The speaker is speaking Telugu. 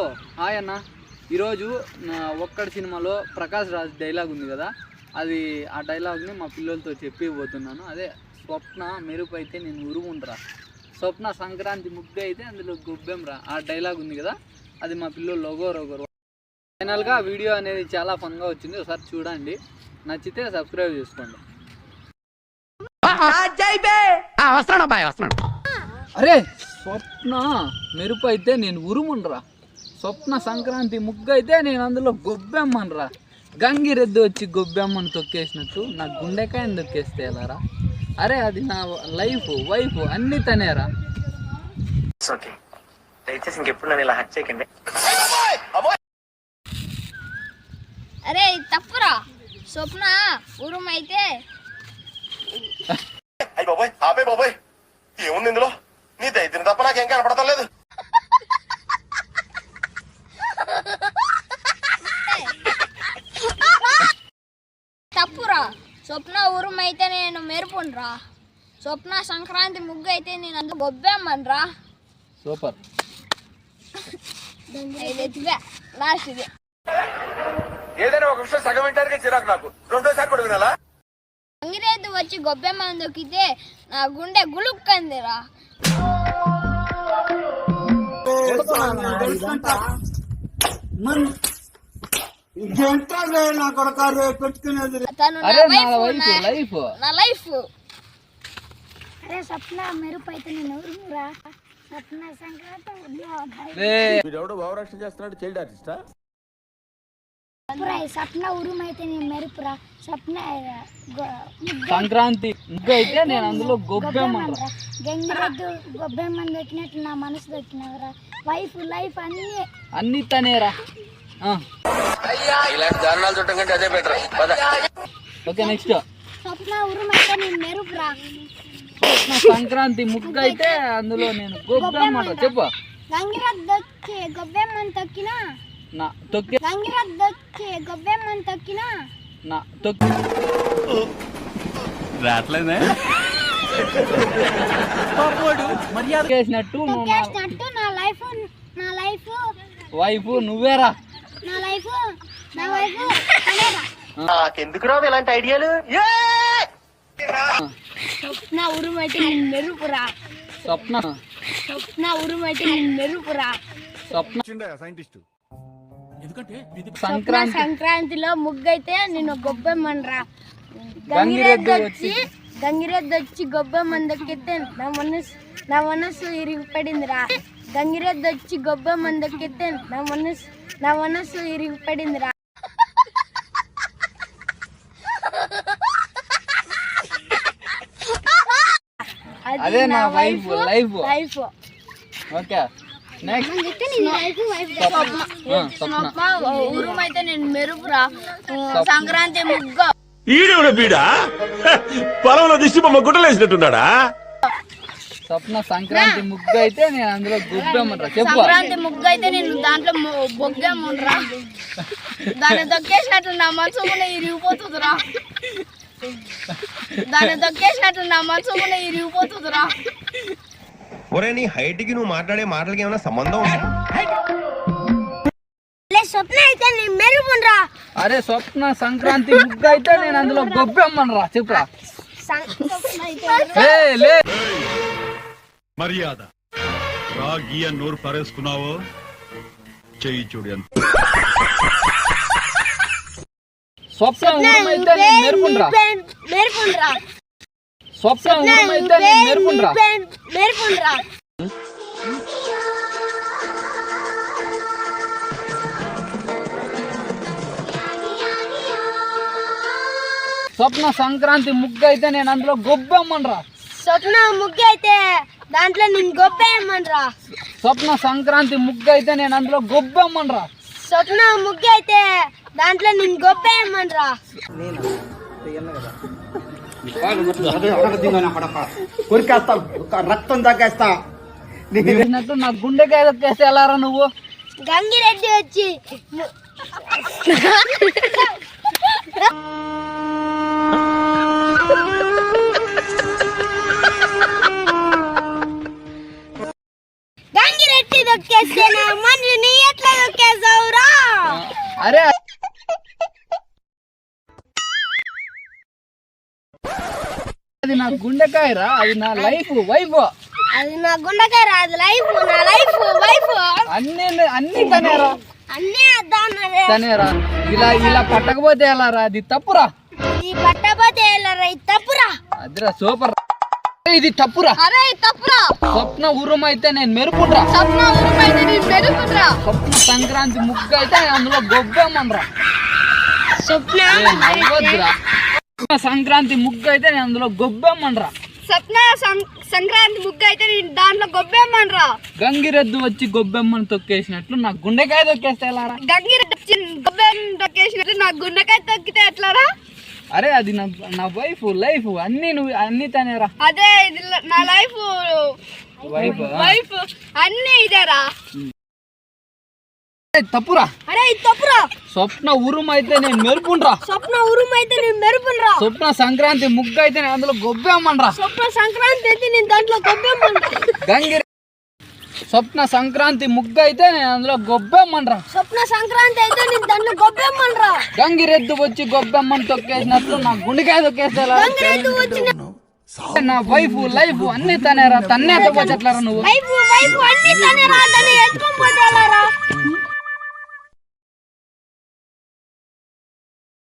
హాయ్ అన్న. ఈరోజు నా ఒక్కడి సినిమాలో ప్రకాష్ రాజ్ డైలాగ్ ఉంది కదా? అది ఆ డైలాగ్ని మా పిల్లలతో చెప్పిపోతున్నాను. అదే స్వప్న మెరుపు అయితే నేను ఉరుముండ్రా. స్వప్న సంక్రాంతి ముగ్గు అయితే అందులో గొబ్బెం రా ఆ డైలాగ్ ఉంది కదా? అది మా పిల్లలు ఒగోరు ఒగోరు ఫైనల్గా వీడియో అనేది చాలా ఫన్గా వచ్చింది. ఒకసారి చూడండి. నచ్చితే సబ్స్క్రైబ్ చేసుకోండి. వస్తున్నాడు అరే స్వప్న మెరుపు అయితే నేను ఉరుముండ్రా. స్వప్న సంక్రాంతి ముగ్గు అయితే నేను అందులో గొబ్బెమ్మనరా. గంగిరెద్దు వచ్చి గొబ్బెమ్మను తొక్కేసినట్టు నా గుండెకాయని తొక్కేస్తే ఎలారా? అరే అది నా లైఫ్ వైఫ్ అన్నీ తనేరా. ఓకే దయచేసి ఇంకెప్పుడు నన్ను ఇలా హట్ చేయకండి. అరే తప్పురా. స్వప్న ఉరుమైతే అయ్యి బాబాయ్ ఆపే బాబాయ్. ఏముంది ఇందులో? నీ దైత్యం తప్ప నాకేం కనపడతలేదు. స్వప్న ఉరుమైతే నేను మెరుపుండ్రా. స్వప్న సంక్రాంతి ముగ్గు అయితే నేను అందు గొబ్బెమ్మన్రా. సూపర్. లాస్ట్ ఇది. ఏదైనా ఒక విషయం సగం వింటానికి చిరాకు నాకు. రెండోసారి కూడా వినాలా? అంగిరేది వచ్చి గొబ్బెమ్మను దొక్కితే నా గుండె గులుక్కందిరా. నా అరే నా వైఫ్ వైఫ్ నా- లైఫ్. నా లైఫ్. అరే స్వప్న మెరుపు అయితే నేను స్వప్న సంక్రాంతి రే వీడెవడో భావరక్షణ చేస్తున్నాడు చైల్డ్ ఆర్టిస్టా? పురా స్వప్న ఉరుమైతే నేను మెరుపురా. స్వప్న గొ- సంక్రాంతి అయితే నేను అందులో గొబ్బెమ్మనరా గంగిరెద్దు గొబ్బెమ్మని దొక్కినట్టు నా మనసు దొక్కినవరా. వైఫ్ లైఫ్ అన్ని. అన్నీ తనేరా. ఇలాంటి దారుణాలు చూడటం కంటే అదే బెటర్ ఓకే నెక్స్ట్ స్వప్న ఉరుమైతే నేను మెరుపురా. స్వప్న సంక్రాంతి ముగ్గు అయితే అందులో నేను గొబ్బెమ్మనరా చెప్పు. గొబ్బెమ్మని తొక్కినా? నా తొక్కే. గొబ్బెమ్మని తొక్కినా? నా తొక్కి. నువ్వు నా తొక్కేసినట్టు నా లైఫ్ నా లైఫ్. వైఫ్ నువ్వేరా? నా లైఫ్ నా వైఫ్ అనేరా నాకెందుకు రావు ఇలాంటి ఐడియాలు? నా ఉరుమైతే నేను మెరుపురా. స్వప్న. నా ఉరుమైతే నేను మెరుపురా. స్వప్న. సైంటిస్ట్ సంక్రాంతి. సంక్రాంతిలో ముగ్గు అయితే నేను గొబ్బెమ్మన్రా. గంగిరెద్దు వచ్చి. గంగిరెద్దు వచ్చి గొబ్బెమ్మని దొక్కితే నా మనసు నా మనసు ఇరిగిపడిందిరా. గంగిరెద్దు వచ్చి గొబ్బెమ్మని దొక్కితే నా మనసు నా మనసు ఇరిగిపడిందిరా. అది అదే నా వైఫ్ లైఫ్ లైఫ్ ఓకే. నేను మెరుపురా. సంక్రాంతి ముగ్గు. ఈడెవడ బీడా? పొలంలో దిష్టి బొమ్మ గుట్టలేసినట్టున్నాడా స్వప్న సంక్రాంతి ముగ్గు అయితే నేను అందులో గొబ్బెమ్మరా చెప్పు. సంక్రాంతి ముగ్గు అయితే నేను దాంట్లో బొగ్గమ్ముండ్రా దాన్ని దొక్కేసినట్టు నా మనసు కూడా ఇరిగిపోతుందిరా. దాన్ని దొక్కేసినట్టు నా మనసు కూడా ఇరిగిపోతుందిరా. ఒరే నీ హైట్కి నువ్వు మాట్లాడే మాటలకి ఏమైనా సంబంధం ఉందా? స్వప్న అయితే నేను మెరుపురా అరే స్వప్న సంక్రాంతి ముగ్గు అయితే నేను అందులో గొబ్బెమ్మనరా. చెప్పురా లే మర్యాద. రాగి అని నోరు పారేసుకున్నావో? చెయ్యి చూడు ఎంత. స్వప్న నేను మెరుపుండ్రా మెరుపుండ్రా స్వప్న నేను మెరుపుండ్రా మెరుపుండ్రా స్వప్న సంక్రాంతి ముగ్గు అయితే నేను అందులో గొబ్బెమ్మనరా స్వప్న ముగ్గు అయితే దాంట్లో నేను గొప్పేయమనరా స్వప్న సంక్రాంతి ముగ్గు అయితే నేను అందులో గొబ్బెమ్మనరా స్వప్న ముగ్గు అయితే దాంట్లో నేను గొప్పేయమనరా రక్తం తగ్గేస్తా నా గుండెకాయ దొక్కేస్తే ఎలారా నువ్వు? గంగిరెడ్డి వచ్చి దొక్కేస్తే నా మనిషిని ఎట్లా దొక్కేసావురా అరే. అది నా గుండెకాయరా అది నా లైఫ్ వైఫ్. అది నా గుండెకాయ రాదు లైఫ్ నా లైఫ్ వైఫ్. అన్ని అన్ని తనేరా. అన్నీ తనేరా. ఇలా ఇలా పట్టకపోతే ఎలా రా అది తప్పురా. ఈ పట్టపోతే వెళ్ళరా ఇది తప్పురా. అదిరా సూపర్. ఇది తప్పురా. అరే తప్పురా. స్వప్న ఉరుమ అయితే నేను మెరుపుండ్రా. స్వప్న నేను మెరుపురా స్వప్న సంక్రాంతి ముగ్గు అయితే అందులో గొబ్బెమ్మన్రా. స్వప్న? సంక్రాంతి ముగ్గు అయితే నేను అందులో గొబ్బెమ్మన్రా. స్వప్న సంక్రాంతి ముగ్గు అయితే నేను దాంట్లో గొబ్బేమ్మనరా. గంగిరెద్దు వచ్చి గొబ్బెమ్మని తొక్కేసినట్లు నా గుండెకాయ తొక్కేస్తే ఎలా రా గంగిరెడ్డి వచ్చి గొబ్బెమ్మ తొక్కేసినట్టు నా గుండెకాయ తొక్కితే ఎట్లారా? అరే అది నా నా వైఫ్ లైఫ్ అన్ని నువ్వు అన్ని తనేరా. అదే ఇది నా లైఫ్ వైఫ్ వైఫ్ అన్నీ ఇదేరా. తప్పురా. అరే ఇది తప్పురా. స్వప్న ఉరుమ అయితే నేను మెరుపుండ్రా. స్వప్న ఉరుమైతే నేను మెరుపునరా స్వప్న సంక్రాంతి ముగ్గు అయితే నేను అందులో గొబ్బెమ్మన్రా. స్వప్న సంక్రాంతి అయితే నేను దాంట్లో గొబ్బెమ్మనరా. గంగిరె స్వప్న సంక్రాంతి ముగ్గు అయితే నేను అందులో గొబ్బెమ్మన్రా. స్వప్న సంక్రాంతి అయితే నేను దాంట్లో గొబ్బెమ్మనరా. గంగిరెద్దు వచ్చి గొబ్బెమ్మని తొక్కేసినట్లు నా గుండెకాయ తొక్కేస్తే నా వైఫ్ లైఫ్ అన్ని తనేరా తన్నే తొక్కొచ్చట్లేరా నువ్వు? వైఫ్ వైఫ్ అన్ని తనే రా దాన్ని ఎత్తుకొని